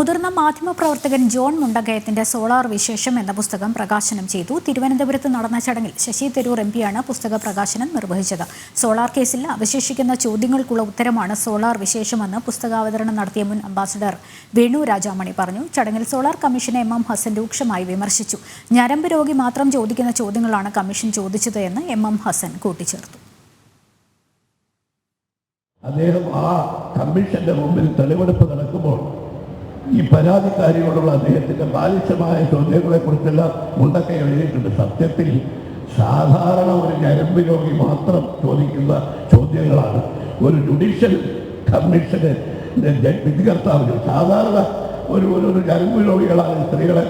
മുതിർന്ന മാധ്യമപ്രവർത്തകൻ John മുണ്ടകയത്തിന്റെ solar വിശേഷം എന്ന പുസ്തകം പ്രകാശനം ചെയ്തു. തിരുവനന്തപുരത്ത് നടന്ന ചടങ്ങിൽ ശശി തരൂർ എം പിയാണ് പുസ്തക പ്രകാശനം നിർവഹിച്ചത്. സോളാർ കേസിൽ അവശേഷിക്കുന്ന ചോദ്യങ്ങൾക്കുള്ള ഉത്തരമാണ് സോളാർ വിശേഷമെന്ന് പുസ്തകാവതരണം നടത്തിയ മുൻ അംബാസഡർ വേണു രാജാമണി പറഞ്ഞു. ചടങ്ങിൽ സോളാർ കമ്മീഷനെ എം എം ഹസൻ രൂക്ഷമായി വിമർശിച്ചു. ഞരമ്പ് രോഗി മാത്രം ചോദിക്കുന്ന ചോദ്യങ്ങളാണ് കമ്മീഷൻ ചോദിച്ചത് എന്ന് എം എം ഹസൻ കൂട്ടിച്ചേർത്തു. അദ്ദേഹം ആ കമ്മീഷന്റെ മുമ്പിൽ തെളിവെടുപ്പ് നടക്കുമ്പോൾ ഈ പരാതിക്കാരിയോടുള്ള അദ്ദേഹത്തിന്റെ ബാലിശമായ ചോദ്യങ്ങളെ കുറിച്ചെല്ലാം മുണ്ടൊക്കെ എഴുതിയിട്ടുണ്ട്. സത്യത്തിൽ സാധാരണ ഒരു ഞരമ്പ് രോഗി മാത്രം ചോദിക്കുന്ന ചോദ്യങ്ങളാണ്. ഒരു ജുഡീഷ്യൽ കമ്മീഷന് വിധികർത്താവിന് സാധാരണ ഒരു ഒരു ഞരമ്പ് രോഗികളാണ് സ്ത്രീകളെ.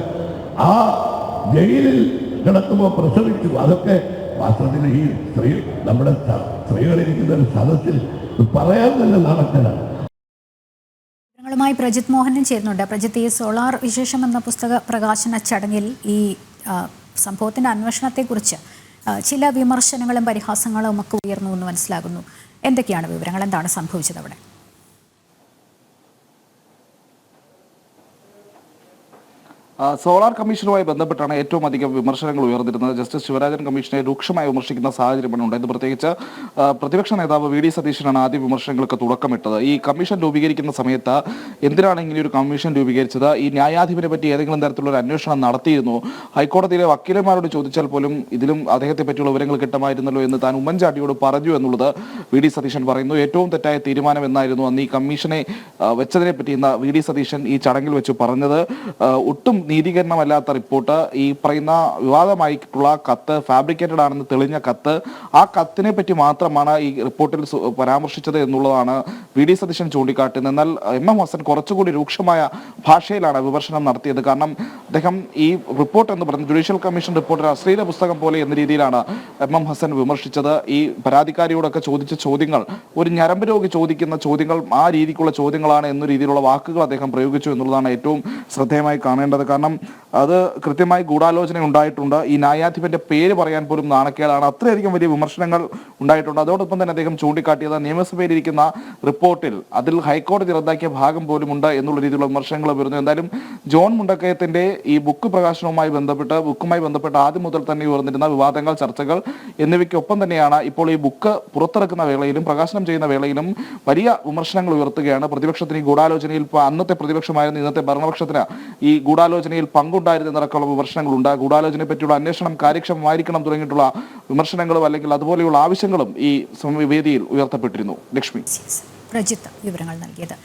ആ ജയിലിൽ കിടക്കുമ്പോൾ പ്രസവിച്ചു. അതൊക്കെ വാസ്തവത്തിൽ ഈ സ്ത്രീ നമ്മുടെ സ്ത്രീകളിരിക്കുന്ന ഒരു സദസ്സിൽ പറയാൻ തന്നെ നാണക്കേടാണ്. വിവരങ്ങളുമായി പ്രജിത് മോഹനും ചേരുന്നുണ്ട്. പ്രജിത്ത് ഈ സോളാർ വിശേഷം എന്ന പുസ്തക പ്രകാശന ചടങ്ങിൽ ഈ സംഭവത്തിന്റെ അന്വേഷണത്തെക്കുറിച്ച് ചില വിമർശനങ്ങളും പരിഹാസങ്ങളും ഒക്കെ ഉയർന്നു എന്ന് മനസ്സിലാകുന്നു. എന്തൊക്കെയാണ് വിവരങ്ങൾ? എന്താണ് സംഭവിച്ചത് അവിടെ? സോളാർ കമ്മീഷനുമായി ബന്ധപ്പെട്ടാണ് ഏറ്റവും അധികം വിമർശനങ്ങൾ ഉയർന്നിരുന്നത്. ജസ്റ്റിസ് ശിവരാജൻ കമ്മീഷനെ രൂക്ഷമായി വിമർശിക്കുന്ന സാഹചര്യമാണ് ഉണ്ടായത്. പ്രത്യേകിച്ച് പ്രതിപക്ഷ നേതാവ് വി ഡി സതീശനാണ് ആദ്യ വിമർശനങ്ങൾക്ക് തുടക്കമിട്ടത്. ഈ കമ്മീഷൻ രൂപീകരിക്കുന്ന സമയത്ത് എന്തിനാണ് ഇങ്ങനെ ഒരു കമ്മീഷൻ രൂപീകരിച്ചത്? ഈ ന്യായാധിപനെ പറ്റി ഏതെങ്കിലും തരത്തിലുള്ള ഒരു അന്വേഷണം നടത്തിയിരുന്നു? ഹൈക്കോടതിയിലെ വക്കീലന്മാരോട് ചോദിച്ചാൽ പോലും ഇതിലും അദ്ദേഹത്തെ പറ്റിയുള്ള വിവരങ്ങൾ കിട്ടുമായിരുന്നല്ലോ എന്ന് താൻ ഉമ്മൻചാണ്ടിയോട് പറഞ്ഞു എന്നുള്ളത് വി ഡി സതീശൻ പറയുന്നു. ഏറ്റവും തെറ്റായ തീരുമാനം എന്നായിരുന്നു അന്ന് ഈ കമ്മീഷനെ വെച്ചതിനെ പറ്റി ഇന്ന് വി ഡി സതീശൻ ഈ ചടങ്ങിൽ വെച്ച് പറഞ്ഞത്. ഒട്ടും നീതീകരണമല്ലാത്ത റിപ്പോർട്ട്. ഈ പറയുന്ന വിവാദമായിട്ടുള്ള കത്ത് ഫാബ്രിക്കേറ്റഡ് ആണെന്ന് തെളിഞ്ഞ കത്ത് ആ കത്തിനെ പറ്റി മാത്രമാണ് ഈ റിപ്പോർട്ടിൽ പരാമർശിച്ചത് എന്നുള്ളതാണ് വി ഡി സതീശൻ ചൂണ്ടിക്കാട്ടുന്നത് എന്നാൽ എം എം ഹസൻ കുറച്ചുകൂടി രൂക്ഷമായ ഭാഷയിലാണ് വിമർശനം നടത്തിയത്. കാരണം അദ്ദേഹം ഈ റിപ്പോർട്ട് എന്ന് പറയുന്നത് ജുഡീഷ്യൽ കമ്മീഷൻ റിപ്പോർട്ട് ഒരു അശ്ലീല പുസ്തകം പോലെ എന്ന രീതിയിലാണ് എം എം ഹസൻ വിമർശിച്ചത്. ഈ പരാതിക്കാരിയോടൊക്കെ ചോദിച്ച ചോദ്യങ്ങൾ ഒരു ഞരമ്പ് രോഗി ചോദിക്കുന്ന ചോദ്യങ്ങൾ ആ രീതിക്കുള്ള ചോദ്യങ്ങളാണ് എന്ന രീതിയിലുള്ള വാക്കുകൾ അദ്ദേഹം പ്രയോഗിച്ചു എന്നുള്ളതാണ് ഏറ്റവും ശ്രദ്ധേയമായി കാണേണ്ടത്. കാരണം അത് കൃത്യമായി ഗൂഢാലോചന ഉണ്ടായിട്ടുണ്ട്. ഈ ന്യായാധിപന്റെ പേര് പറയാൻ പോലും നാണക്കേടാണ്. അത്രയധികം വലിയ വിമർശനങ്ങൾ ഉണ്ടായിട്ടുണ്ട്. അതോടൊപ്പം തന്നെ അദ്ദേഹം ചൂണ്ടിക്കാട്ടിയത് നിയമസഭയിലിരിക്കുന്ന റിപ്പോർട്ടിൽ അതിൽ ഹൈക്കോടതി റദ്ദാക്കിയ ഭാഗം പോലും ഉണ്ട് എന്നുള്ള രീതിയിലുള്ള വിമർശനങ്ങൾ വരുന്നു എന്തായാലും ജോൺ മുണ്ടക്കയത്തിന്റെ ഈ ബുക്ക് പ്രകാശനവുമായി ബന്ധപ്പെട്ട് ബുക്കുമായി ബന്ധപ്പെട്ട് ആദ്യം മുതൽ തന്നെ ഉയർന്നിരുന്ന വിവാദങ്ങൾ ചർച്ചകൾ എന്നിവയ്ക്കൊപ്പം തന്നെയാണ് ഇപ്പോൾ ഈ ബുക്ക് പുറത്തിറക്കുന്ന വേളയിലും പ്രകാശനം ചെയ്യുന്ന വേളയിലും വലിയ വിമർശനങ്ങൾ ഉയർത്തുകയാണ്. പ്രതിപക്ഷത്തിന് ഈ ഗൂഢാലോചനയിൽ അന്നത്തെ പ്രതിപക്ഷമായിരുന്നു ഇന്നത്തെ ഭരണപക്ഷത്തിന് ഈ ഗൂഢാലോചനയിൽ പങ്കുണ്ടായിരുന്നതടക്കമുള്ള വിമർശനങ്ങളുണ്ട് ഗൂഢാലോചനയെ പറ്റിയുള്ള അന്വേഷണം കാര്യക്ഷമമായിരിക്കണം തുടങ്ങിയിട്ടുള്ള വിമർശനങ്ങളും അല്ലെങ്കിൽ അതുപോലെയുള്ള ആവശ്യങ്ങളും ഈ വേദിയിൽ ഉയർത്തപ്പെട്ടിരുന്നു. ലക്ഷ്മി. പ്രജിത്ത് വിവരങ്ങൾ നൽകിയത്.